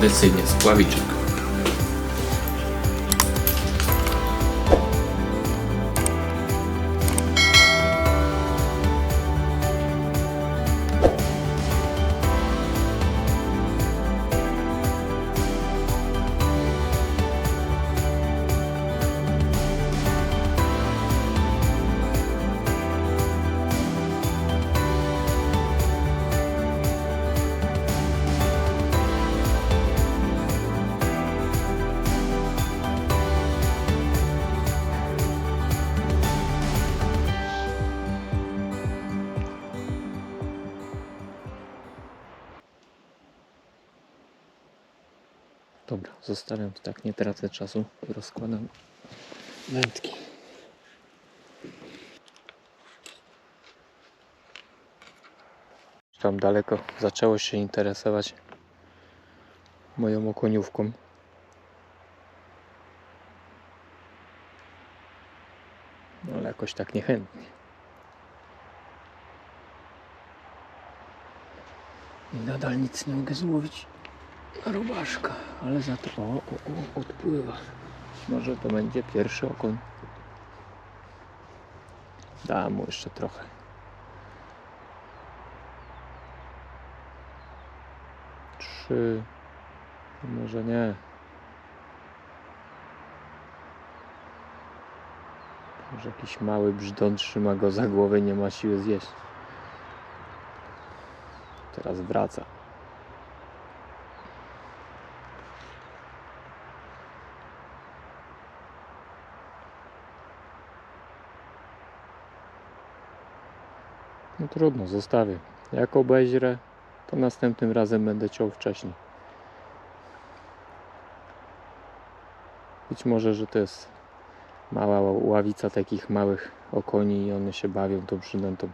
tradycyjnie spławiczek. Dobra, zostawiam to tak, nie tracę czasu i rozkładam wędki. Tam daleko zaczęło się interesować moją okoniówką. No, ale jakoś tak niechętnie. I nadal nic nie mogę złowić. Robaszka, ale za to o, o, o, odpływa. Może to będzie pierwszy okoń. Dam mu jeszcze trochę. Trzy. Może nie. Może jakiś mały brzdąc trzyma go za głowę i nie ma siły zjeść. Teraz wraca. Trudno, zostawię. Jak obejrzę, to następnym razem będę ciął wcześniej. Być może, że to jest mała ławica takich małych okoni i one się bawią tą przynętą.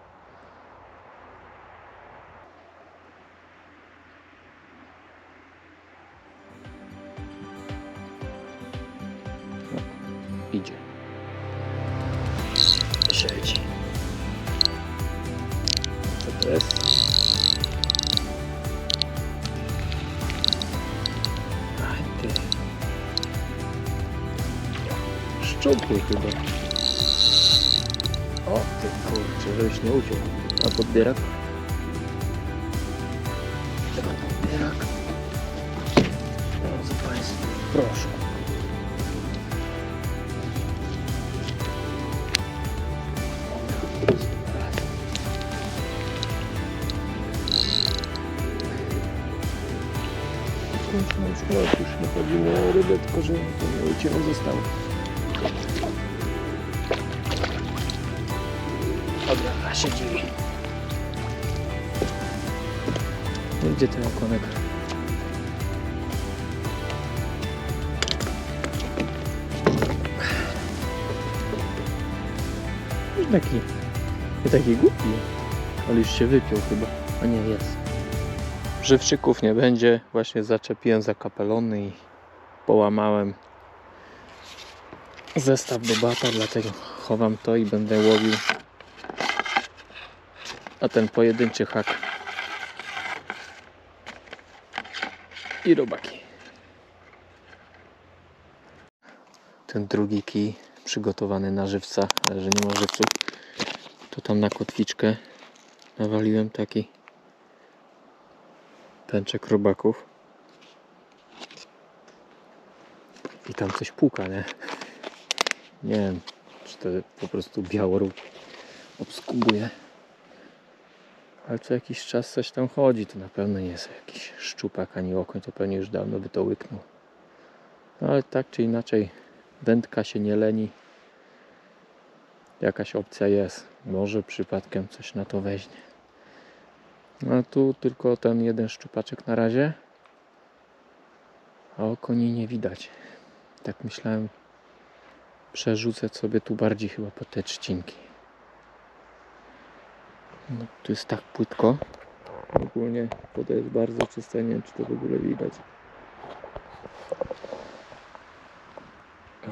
O ty kurczę, żeś nie uciął. A podbierak? Chyba podbierak. Drodzy Państwo, proszę. Szkołę, już nie chodziło o rybę, tylko że to nie u Ciebie zostało. Się dziwi. No Gdzie ten okonek? Już taki, nie taki głupi, ale już się wypiął chyba, a nie jest. Żywczyków nie będzie, właśnie zaczepiłem za kapelony i połamałem zestaw do bata, dlatego chowam to i będę łowił a ten pojedynczy hak i robaki. Ten drugi kij przygotowany na żywca, ale że nie ma żywców, to tam na kotwiczkę nawaliłem taki pęczek robaków i tam coś puka, nie? Nie wiem, czy to po prostu białorób obskubuje. Ale co jakiś czas coś tam chodzi, to na pewno nie jest jakiś szczupak ani okoń, to pewnie już dawno by to łyknął. No ale tak czy inaczej, wędka się nie leni. Jakaś opcja jest. Może przypadkiem coś na to weźmie. No tu tylko ten jeden szczupaczek na razie. A okoni nie widać. Tak myślałem, przerzucę sobie tu bardziej chyba po te trzcinki. No, tu jest tak płytko. Ogólnie woda jest bardzo czysta, nie wiem czy to w ogóle widać.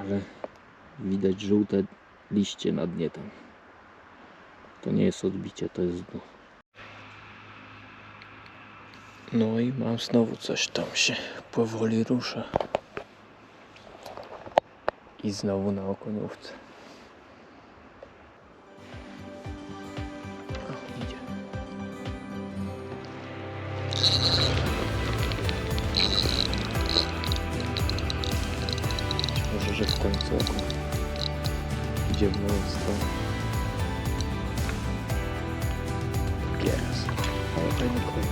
Ale widać żółte liście na dnie tam. To nie jest odbicie, to jest dno. No i mam znowu coś tam się powoli rusza. I znowu na okoniówce. Może, że w końcu idzie w moją stronę. Gieras. Ale fajny kolor.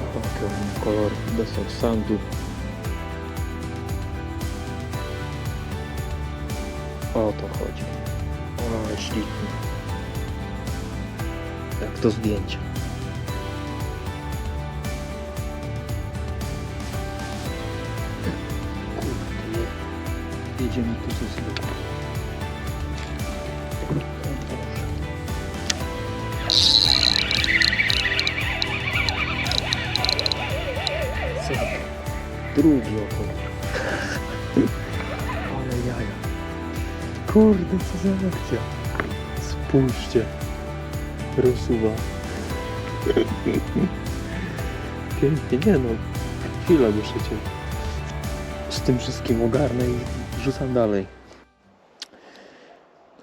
O, jaki on kolor bez sandu. O to chodzi. O, śliczny. Jak to zdjęcie. Jedziemy tu ze. Co? Drugi okon. Ale jaja. Kurde, co za akcja. Spójrzcie. Rozsuwa. Pięknie, nie no. Chwilę muszę cię z tym wszystkim ogarnę i rzucam dalej.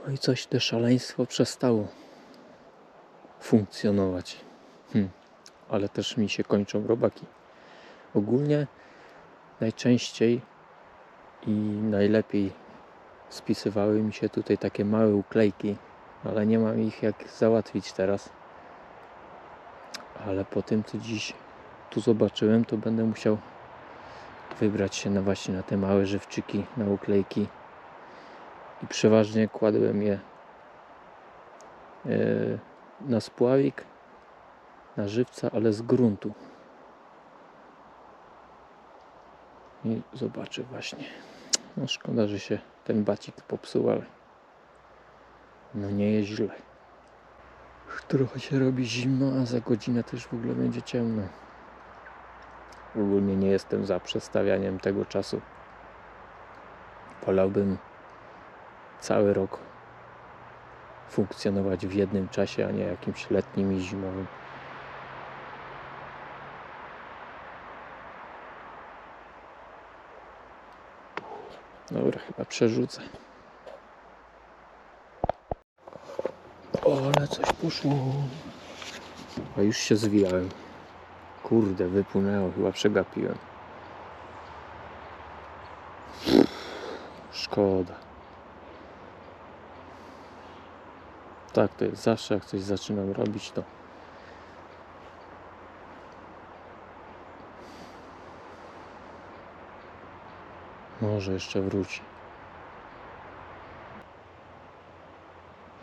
No i coś te szaleństwo przestało funkcjonować. Hm. Ale też mi się kończą robaki. Ogólnie najczęściej i najlepiej spisywały mi się tutaj takie małe uklejki, ale nie mam ich jak załatwić teraz. Ale po tym, co dziś tu zobaczyłem, to będę musiał wybrać się na właśnie na te małe żywczyki, na uklejki. I przeważnie kładłem je e, na spławik, na żywca, ale z gruntu. I zobaczę właśnie. No szkoda, że się ten bacik popsuł, ale no nie jest źle. Trochę się robi zimno, a za godzinę też w ogóle będzie ciemno. Ogólnie nie jestem za przestawianiem tego czasu. Wolałbym cały rok funkcjonować w jednym czasie, a nie jakimś letnim i zimowym. Dobra, chyba przerzucę. O, ale coś poszło. A już się zwijałem. Kurde, wypłynęło, chyba przegapiłem. Szkoda. Tak, to jest zawsze, jak coś zaczynam robić, to może jeszcze wróci.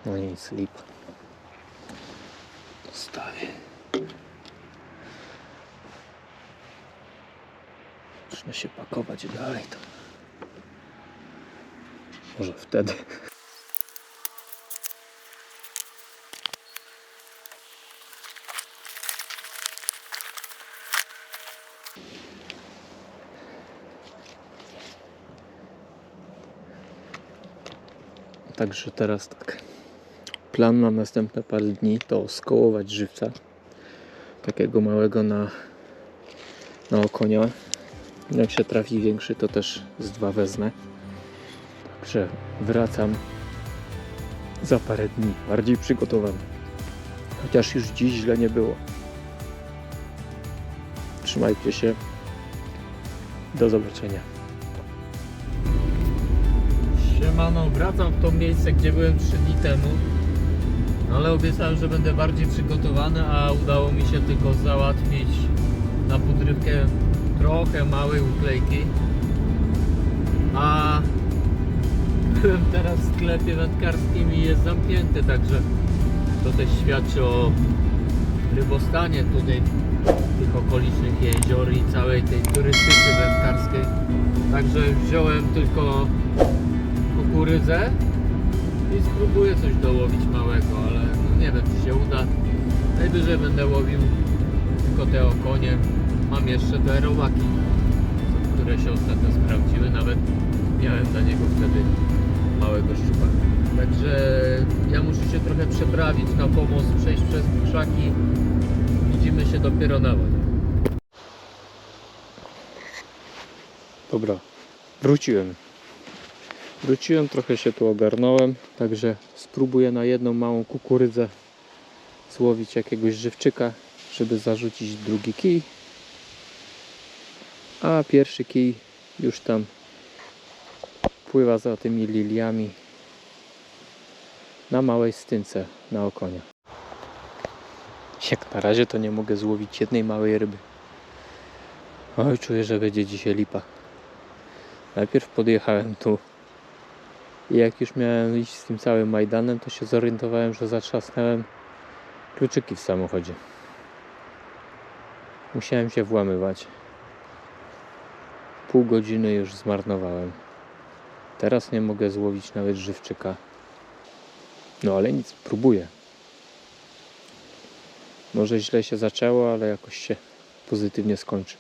No nic, lipa. Zostawię. Zacznę się pakować dalej to. Może wtedy. Także teraz tak. Plan na następne parę dni to skołować żywca. Takiego małego na, na okonia. Jak się trafi większy, to też z dwa wezmę. Także wracam za parę dni, bardziej przygotowany. Chociaż już dziś źle nie było. Trzymajcie się. Do zobaczenia. Siemano, wracam w to miejsce, gdzie byłem 3 dni temu. No Ale obiecałem, że będę bardziej przygotowany, a udało mi się tylko załatwić na podrywkę trochę małej uklejki. A byłem teraz w sklepie wędkarskim i jest zamknięty, także to też świadczy o rybostanie tutaj tych okolicznych jezior i całej tej turystyce wędkarskiej. Także wziąłem tylko kukurydzę i spróbuję coś dołowić małego, ale no nie wiem czy się uda. Najwyżej będę łowił te okonie. Mam jeszcze te robaki, które się ostatnio sprawdziły. Nawet miałem dla niego wtedy małego szczupa. Także ja muszę się trochę przeprawić na pomoc, przejść przez krzaki, Widzimy się dopiero na wodzie. Dobra, wróciłem. Wróciłem, trochę się tu ogarnąłem, także spróbuję na jedną małą kukurydzę złowić jakiegoś żywczyka, żeby zarzucić drugi kij. A pierwszy kij już tam pływa za tymi liliami na małej stynce na okonia. Jak na razie to nie mogę złowić jednej małej ryby. Oj, czuję, że będzie dzisiaj lipa. Najpierw podjechałem tu i jak już miałem iść z tym całym Majdanem, to się zorientowałem, że zatrzasnąłem kluczyki w samochodzie. Musiałem się włamywać. Pół godziny już zmarnowałem. Teraz nie mogę złowić nawet żywczyka. No ale nic, próbuję. Może źle się zaczęło, ale jakoś się pozytywnie skończy.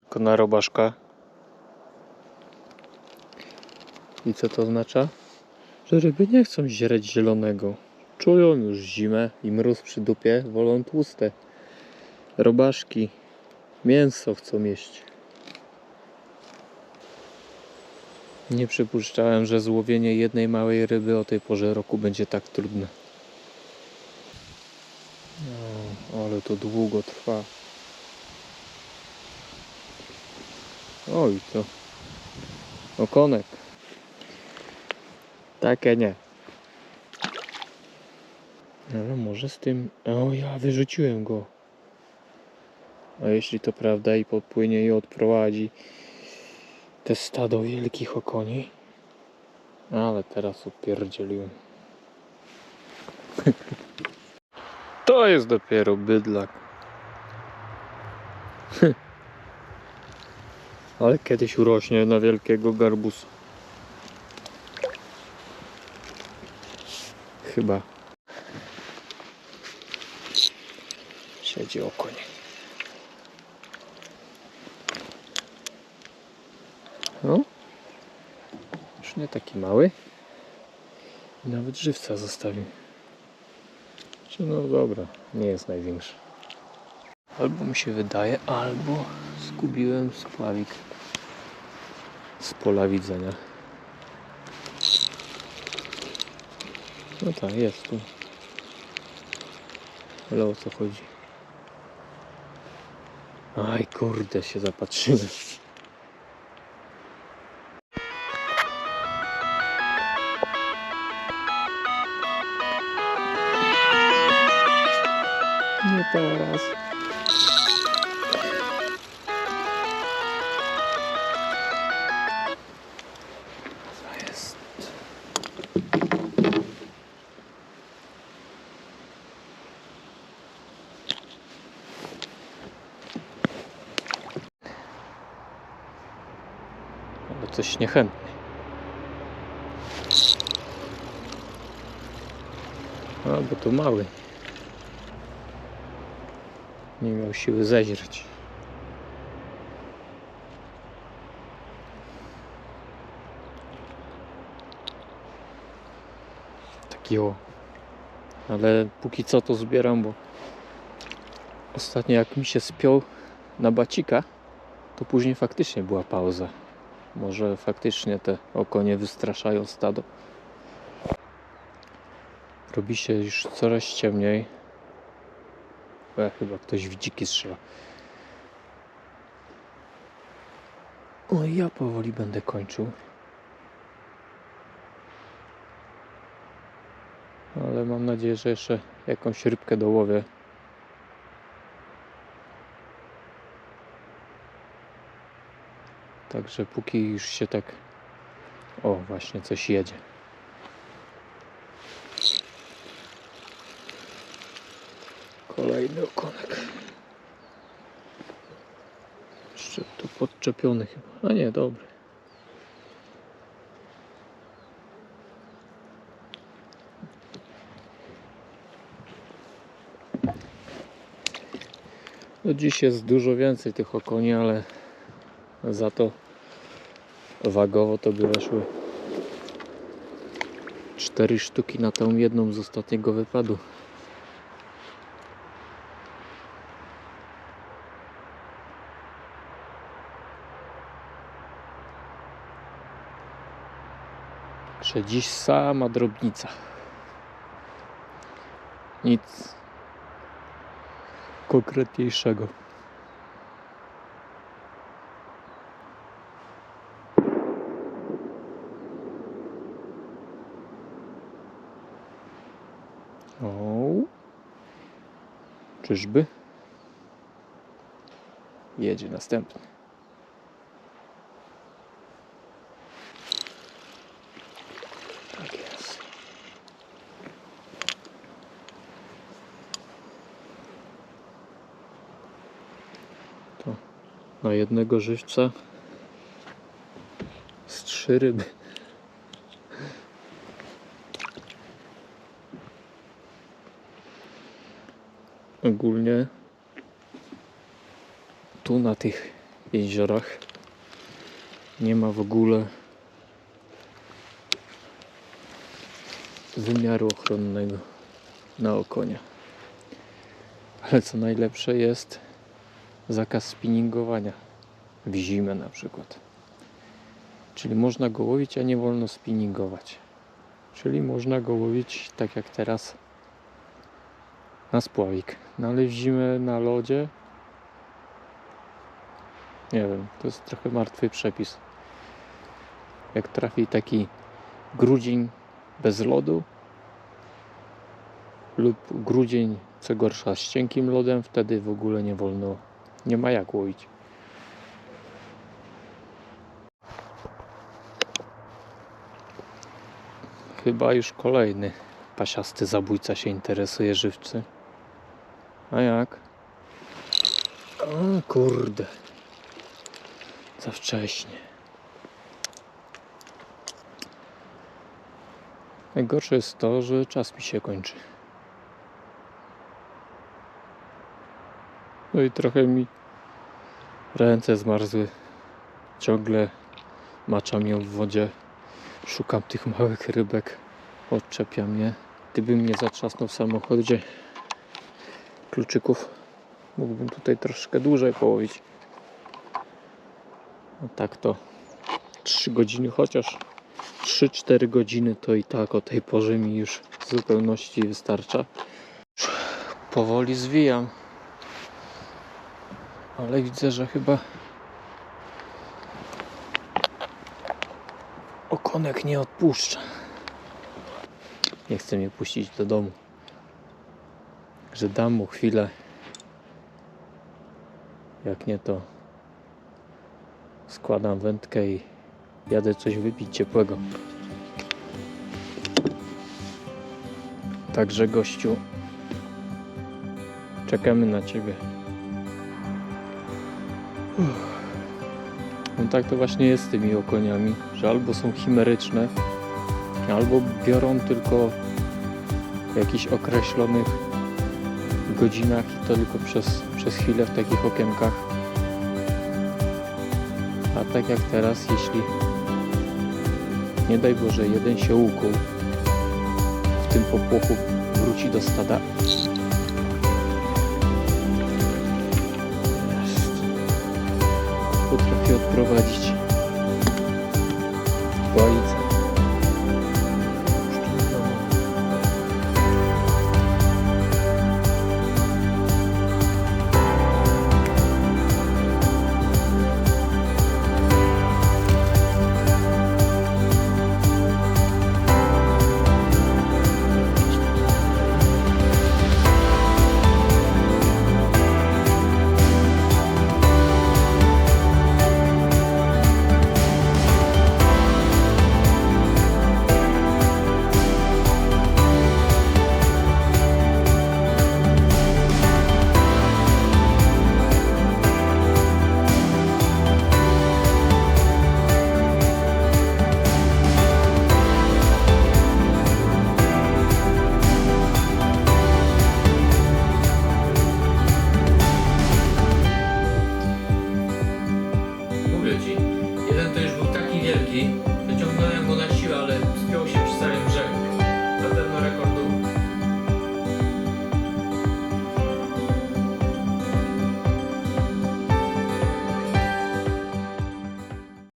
Tylko na robaszka. I co to oznacza? Że ryby nie chcą źreć zielonego. Czują już zimę i mróz przy dupie, wolą tłuste. Robaszki, mięso chcą jeść. Nie przypuszczałem, że złowienie jednej małej ryby o tej porze roku będzie tak trudne. No, ale to długo trwa. Oj, to okonek. Takie nie. Ale może z tym... O, ja wyrzuciłem go. A jeśli to prawda i podpłynie i odprowadzi te stado wielkich okoni. Ale teraz upierdzieliłem. To jest dopiero bydlak. Ale kiedyś urośnie na wielkiego garbusa. Chyba. Siedzi okoń. No. Już nie taki mały. I nawet żywca zostawił. Czy no dobra, nie jest największy. Albo mi się wydaje, albo zgubiłem spławik z pola widzenia. No tak, jest tu. Ale o co chodzi? Aj kurde, się zapatrzyłem. Nie teraz. Co jest? Ale coś niechętny. A, bo to mały. Nie miał siły zeźreć. Taki o. Ale póki co to zbieram, bo ostatnio jak mi się spiął na bacika, to później faktycznie była pauza. Może faktycznie te okonie wystraszają stado. Robi się już coraz ciemniej. E, chyba ktoś w dziki strzela. O, ja powoli będę kończył. Ale mam nadzieję, że jeszcze jakąś rybkę dołowię. Także póki już się tak... O, właśnie coś jedzie. Kolejny okonek. Jeszcze tu podczepiony chyba. A nie, dobry. No dziś jest dużo więcej tych okoni, ale za to wagowo to by weszły cztery sztuki na tą jedną z ostatniego wypadu. Dziś sama drobnica. Nic konkretniejszego. O, czyżby? Jedzie następny. Tak jest. To na jednego żywca z trzy ryby. Ogólnie tu na tych jeziorach nie ma w ogóle wymiaru ochronnego na okonia. Ale co najlepsze jest zakaz spinningowania w zimę na przykład. Czyli można go łowić, a nie wolno spinningować. Czyli można go łowić tak jak teraz na spławik. No ale w zimę na lodzie nie wiem, to jest trochę martwy przepis. Jak trafi taki grudzień bez lodu lub grudzień, co gorsza, z cienkim lodem, wtedy w ogóle nie wolno, nie ma jak łowić. Chyba już kolejny pasiasty zabójca się interesuje żywcy. A jak? O kurde. Za wcześnie. Najgorsze jest to, że czas mi się kończy. No i trochę mi ręce zmarzły. Ciągle maczam ją w wodzie. Szukam tych małych rybek. Odczepiam je. Gdyby mnie zatrzasnął w samochodzie kluczyków, mógłbym tutaj troszkę dłużej połowić. A tak to 3 godziny, chociaż 3-4 godziny to i tak o tej porze mi już w zupełności wystarcza. Powoli zwijam. Ale widzę, że chyba okonek nie odpuszcza. Nie chce mnie puścić do domu. Że dam mu chwilę. Jak nie to składam wędkę i jadę coś wypić ciepłego. Także gościu, czekamy na ciebie. No tak to właśnie jest z tymi okoniami, że albo są chimeryczne, albo biorą tylko w jakichś określonych godzinach i to tylko przez, przez chwilę w takich okienkach. A tak jak teraz, jeśli nie daj Boże jeden się ukuł, w tym popłochu wróci do stada. Potrafi odprowadzić. Balica.